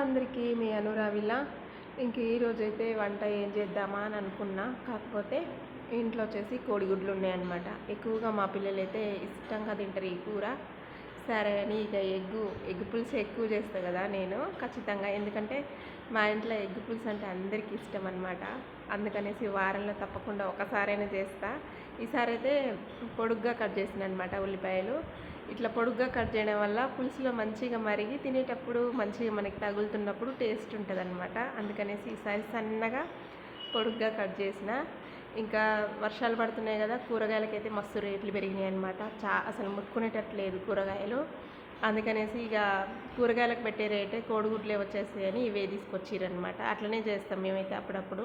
అందరికీ మీ అనురావిలా. ఇంక ఈరోజు అయితే వంట ఏం చేద్దామా అని అనుకున్నా. కాకపోతే ఇంట్లో వచ్చేసి కోడిగుడ్లు ఉన్నాయన్నమాట. ఎక్కువగా మా పిల్లలైతే ఇష్టంగా తింటారు ఈ కూర. సరే అని ఇక ఎగ్గు ఎగ్ పులుసు ఎక్కువ చేస్తా కదా నేను ఖచ్చితంగా. ఎందుకంటే మా ఇంట్లో ఎగ్ పులుసు అంటే అందరికీ ఇష్టం అనమాట అందుకనేసి వారంలో తప్పకుండా ఒకసారైనా చేస్తా. ఈసారి అయితే పొడుగ్గా కట్ చేసిన అనమాట ఉల్లిపాయలు. ఇట్లా పొడుగ్గా కట్ చేయడం వల్ల పులుసులో మంచిగా మరిగి తినేటప్పుడు మంచిగా మనకి తగులుతున్నప్పుడు టేస్ట్ ఉంటుంది అనమాట అందుకనేసి ఈసారి సన్నగా పొడుగ్గా కట్ చేసిన. ఇంకా వర్షాలు పడుతున్నాయి కదా కూరగాయలకైతే మస్తు రేట్లు పెరిగినాయి అనమాట చా అసలు ముట్టుకునేటట్లేదు కూరగాయలు. అందుకనేసి ఇక కూరగాయలకు పెట్టే రేటే కోడిగుడ్లే వచ్చేస్తాయని ఇవే తీసుకొచ్చిరనమాట అట్లనే చేస్తాం మేమైతే అప్పుడప్పుడు.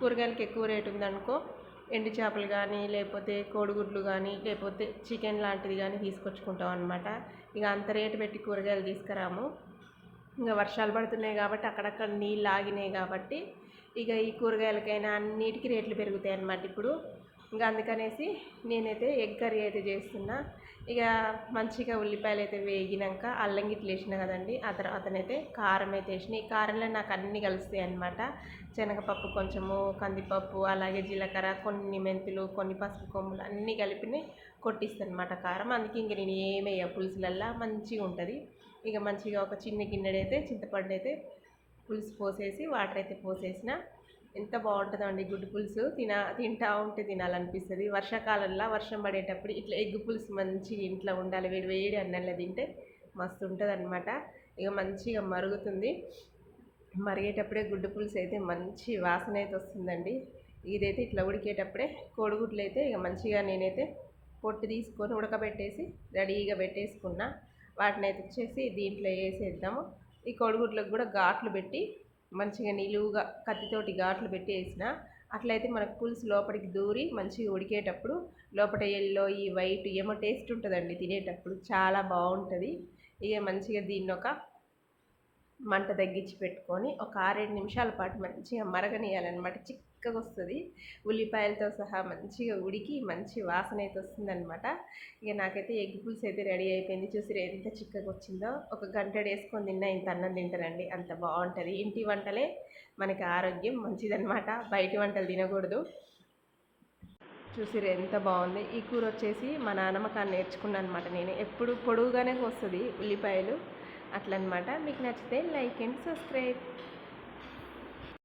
కూరగాయలకి ఎక్కువ రేటు ఉందనుకో ఎండు చేపలు కానీ లేకపోతే కోడిగుడ్లు కానీ లేకపోతే చికెన్ లాంటిది కానీ తీసుకొచ్చుకుంటాం అనమాట ఇక అంత రేటు పెట్టి కూరగాయలు తీసుకురాము. ఇంకా వర్షాలు పడుతున్నాయి కాబట్టి అక్కడక్కడ నీళ్ళు ఆగినాయి కాబట్టి ఇక ఈ కూరగాయలకైనా అన్నిటికీ రేట్లు పెరుగుతాయి అన్నమాట ఇప్పుడు. ఇంకా అందుకనేసి నేనైతే ఎగ్ కర్రీ అయితే చేస్తున్నా. ఇక మంచిగా ఉల్లిపాయలు అయితే వేగినాక అల్లం గిట్లు వేసిన కదండి ఆ తర్వాతనైతే కారం అయితే వేసిన. ఈ కారంలో నాకు అన్నీ కలుస్తాయి అనమాట శనగపప్పు కొంచెము కందిపప్పు అలాగే జీలకర్ర కొన్ని మెంతులు కొన్ని పసుపు కొమ్ములు అన్నీ కలిపి కొట్టిస్తాను అనమాట కారం. అందుకే ఇంక నేను ఏమేయ పులుసులల్లా మంచిగా ఉంటుంది. ఇక మంచిగా ఒక చిన్న గిన్నెడైతే చింతపండు అయితే పులుసు పోసేసి వాటర్ అయితే పోసేసిన. ఎంత బాగుంటుందండి గుడ్డు పులుసు. తిన తింటా ఉంటే తినాలనిపిస్తుంది. వర్షాకాలంలో వర్షం పడేటప్పుడు ఇట్లా ఎగ్ పులుసు మంచిగా ఇంట్లో ఉండాలి వేడి వేడి అన్నంలో తింటే మస్తు ఉంటుంది అనమాట ఇక మంచిగా మరుగుతుంది. మరిగేటప్పుడే గుడ్డు పులుసు అయితే మంచి వాసన అయితే వస్తుందండి. ఇదైతే ఇట్లా ఉడికేటప్పుడే కోడిగుడ్లు అయితే ఇక మంచిగా నేనైతే పొట్టు తీసుకొని ఉడకబెట్టేసి రెడీగా పెట్టేసుకున్నా. వాటిని అయితే వచ్చేసి దీంట్లో వేసేద్దాము ఈ కోడిగుడ్లకు కూడా ఘాట్లు పెట్టి మంచిగా నిలువుగా కత్తితోటి ఘాట్లు పెట్టి వేసిన అట్లయితే మనకు పులుసు లోపలికి దూరి మంచిగా ఉడికేటప్పుడు లోపల ఎల్లో ఈ వైట్ ఏమో టేస్ట్ ఉంటుందండి తినేటప్పుడు. చాలా బాగుంటుంది. ఇక మంచిగా దీన్ని ఒక మంట తగ్గించి పెట్టుకొని ఒక ఆరేడు నిమిషాల పాటు మంచిగా మరగనీయాలన్నమాట చిక్కగా వస్తుంది ఉల్లిపాయలతో సహా మంచిగా ఉడికి మంచి వాసన అయితే వస్తుందన్నమాట. ఇక నాకైతే ఎగ్ పులుసు అయితే రెడీ అయిపోయింది. చూసి ఎంత చిక్కగా వచ్చిందో ఒక గంట వేసుకొని తిన్నా ఇంత అన్నం తింటారండి. అంత బాగుంటుంది. ఇంటి వంటలే మనకి ఆరోగ్యం మంచిదనమాట బయట వంటలు తినకూడదు. చూసిరు ఎంత బాగుంది. ఈ కూర వచ్చేసి మా నాన్నమ్మ కాని నేర్చుకున్నాను అనమాట నేను ఎప్పుడు పొడుగుగానే వస్తుంది ఉల్లిపాయలు. అట్లనమాట. మీకు నచ్చితే లైక్ అండ్ సబ్స్క్రైబ్.